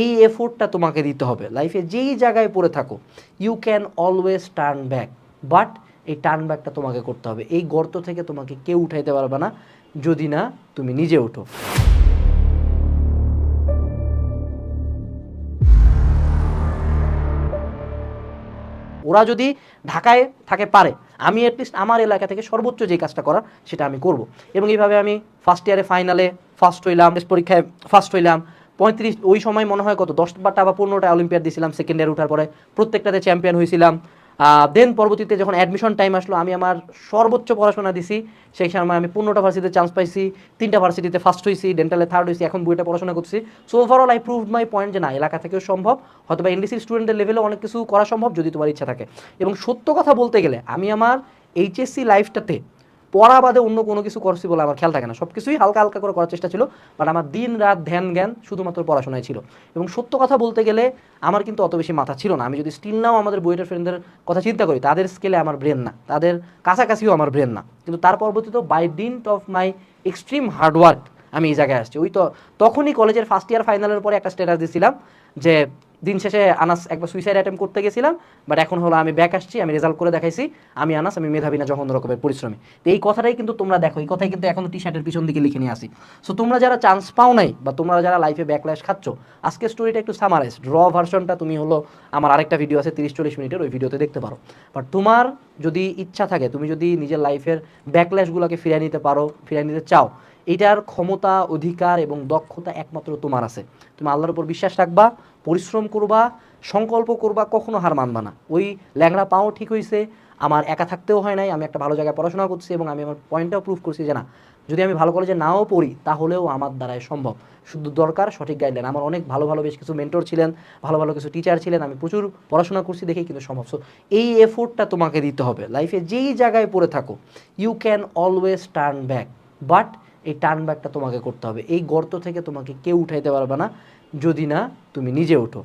এই এফোর্টটা তোমাকে দিতে হবে। লাইফে যেই জায়গায় পড়ে থাকো you can always turn back but এই টার্ন ব্যাকটা তোমাকে করতে হবে। এই গর্ত থেকে তোমাকে কেউ উঠাইতে পারবে না, যদি না তুমি নিজে ওঠো ওরা যদি ঢাকায় থাকে, পারে। আমি অ্যাটলিস্ট আমার এলাকা থেকে সর্বোচ্চ যে কাজটা করার, সেটা আমি করব। এবং এইভাবে আমি ফার্স্ট ইয়ারে ফাইনালে ফার্স্ট হইলাম পরীক্ষায় ফার্স্ট হইলাম। পঁয়ত্রিশ, ওই সময় মনে হয় কত, দশটা বা পনেরোটা অলিম্পিয়াড দিয়েছিলাম সেকেন্ড ইয়ার ওঠার পরে। প্রত্যেকটাতে চ্যাম্পিয়ন হয়েছিলাম দেন পরবর্তীতে যখন অ্যাডমিশন টাইম আসলো, আমি আমার সর্বোচ্চ পড়াশোনা দিছি। সেই সময় আমি পনেরোটা ভার্সিটিতে চান্স পাইছি, তিনটা ভার্সিটিতে ফার্স্ট হয়েছি ডেন্টালে থার্ড হয়েছি এখন বইটা পড়াশোনা করছি so overall I prove my point যে না, এলাকা থেকেও সম্ভব। হয়তো বা এনডিসির স্টুডেন্টের লেভেলে অনেক কিছু করা সম্ভব যদি তোমার ইচ্ছা থাকে। এবং সত্য কথা বলতে গেলে, আমি আমার এইচএসসি লাইফটাতে পড়া বাদে অন্য কোনো কিছু করছি বলে আমার খেয়াল থাকে না। সব কিছুই হালকা হালকা করে করার চেষ্টা ছিল বাট আমার দিন রাত ধ্যান জ্ঞান শুধুমাত্র পড়াশোনায় ছিল। এবং সত্য কথা বলতে গেলে আমার কিন্তু অত বেশি মাথা ছিল না। আমি যদি স্টিল নাও আমাদের বইটার ফ্রেন্ডদের কথা চিন্তা করি, তাদের স্কেলে আমার ব্রেন না। তাদের কাছাকাছিও আমার ব্রেন না। কিন্তু তার পরবর্তীতে by dint of my extreme hard work আমি এই জায়গায় আসছি। ওই তো তখনই কলেজের ফার্স্ট ইয়ার ফাইনালের পরে একটা স্ট্যাটাস দিয়েছিলাম যে দিন শেষে আনাস একবার সুইসাইড অ্যাটেম্প করতে গেছিলাম বাট এখন হলো আমি ব্যাক আসছি, আমি রেজাল্ট করে দেখাইছি, আমি আনাস, আমি মেধাবী না যখন রকমের পরিশ্রমী। তো এই কথাটাই কিন্তু তোমরা দেখো, এই কথাই কিন্তু এখন টি শার্টের পিছন দিকে লিখে নিয়ে আসি। সো তোমরা যারা চান্স পাও নাই, বা তোমরা যারা লাইফে ব্যাকল্যাশ খাচ্ছ আজকে স্টোরিটা একটু সামারাইজ র ভার্সনটা তুমি হলো আমার আরেকটা ভিডিও আছে তিরিশ চল্লিশ মিনিটের, ওই ভিডিওতে দেখতে পারো। বাট তোমার যদি ইচ্ছা থাকে, তুমি যদি নিজের লাইফের ব্যাকল্যাশগুলোকে ফিরিয়ে নিতে পারো, ফিরিয়ে নিতে চাও, এটার ক্ষমতা, অধিকার এবং দক্ষতা একমাত্র তোমার আছে। তুমি আল্লাহর উপর বিশ্বাস রাখবা পরিশ্রম করবা, সংকল্প করবা, কখনো হার মানবা না। ওই ল্যাংড়া পাও ঠিক হয়েছে আমার একা থাকতেও হয় নাই, আমি একটা ভালো জায়গায় পড়াশোনা করছি এবং আমি আমার পয়েন্টটাও প্রুভ করছি যে না, যদি আমি ভালো কলেজে নাও পড়ি, তাহলেও আমার দ্বারাই সম্ভব। শুধু দরকার সঠিক গাইডলাইন আমার অনেক ভালো ভালো বেশ কিছু মেন্টর ছিলেন, ভালো ভালো কিছু টিচার ছিলেন, আমি প্রচুর পড়াশোনা করছি দেখেই কিন্তু সম্ভব। সো এই এফোর্টটা তোমাকে দিতে হবে। লাইফে যেই জায়গায় পড়ে থাকো you can always turn back but এই টার্ন ব্যাকটা তোমাকে করতে হবে। এই গর্ত থেকে তোমাকে কেউ উঠাইতে পারবে না। যদি না, তুমি নিজে ওঠো।